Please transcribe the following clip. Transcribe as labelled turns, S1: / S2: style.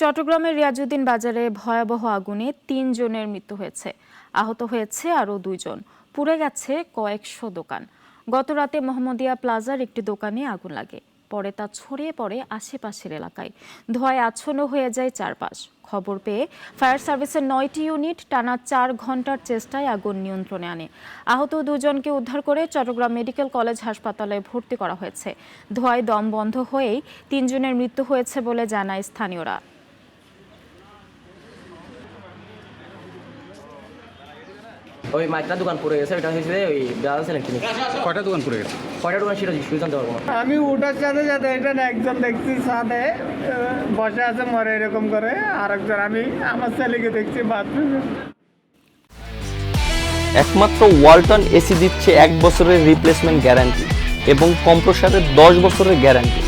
S1: চট্টগ্রামের রিয়াজুদ্দিন বাজারে ভয়াবহ আগুনে তিন জনের মৃত্যু হয়েছে। আহত হয়েছে আরও দুইজন। পুড়ে গেছে কয়েকশো দোকান। গত রাতে মোহাম্মদিয়া প্লাজার একটি দোকানে আগুন লাগে। পরে তা ছড়িয়ে পড়ে আশেপাশের এলাকায়। ধোঁয়ায় আচ্ছন্ন হয়ে যায় চারপাশ। খবর পেয়ে ফায়ার সার্ভিসের নয়টি ইউনিট টানা চার ঘণ্টার চেষ্টায় আগুন নিয়ন্ত্রণে আনে। আহত দুজনকে উদ্ধার করে চট্টগ্রাম মেডিকেল কলেজ হাসপাতালে ভর্তি করা হয়েছে। ধোঁয়ায় দম বন্ধ হয়েই তিনজনের মৃত্যু হয়েছে বলে জানায় স্থানীয়রা।
S2: ওই মাইকটা দোকান পড়ে গেছে ওইটা হয়েছে ওই ব্রাদার্স ইলেকট্রনিক
S3: কয়টা দোকান পুড়ে গেছে?
S2: কয়টা দোকান সেটা জিজ্ঞেস জানতে পারব। না
S4: আমি উঠার সাথে সাথে এটা একজন দেখছি সাথে বসে আছে মরে এরকম করে। আরেকজন আমি আমার ছেলেকে দেখছি বাথরুমে
S5: একমাত্র ওয়ালটন এসি দিচ্ছে এক বছরের রিপ্লেসমেন্ট গ্যারান্টি এবং কম্প্রসারের দশ বছরের গ্যারান্টি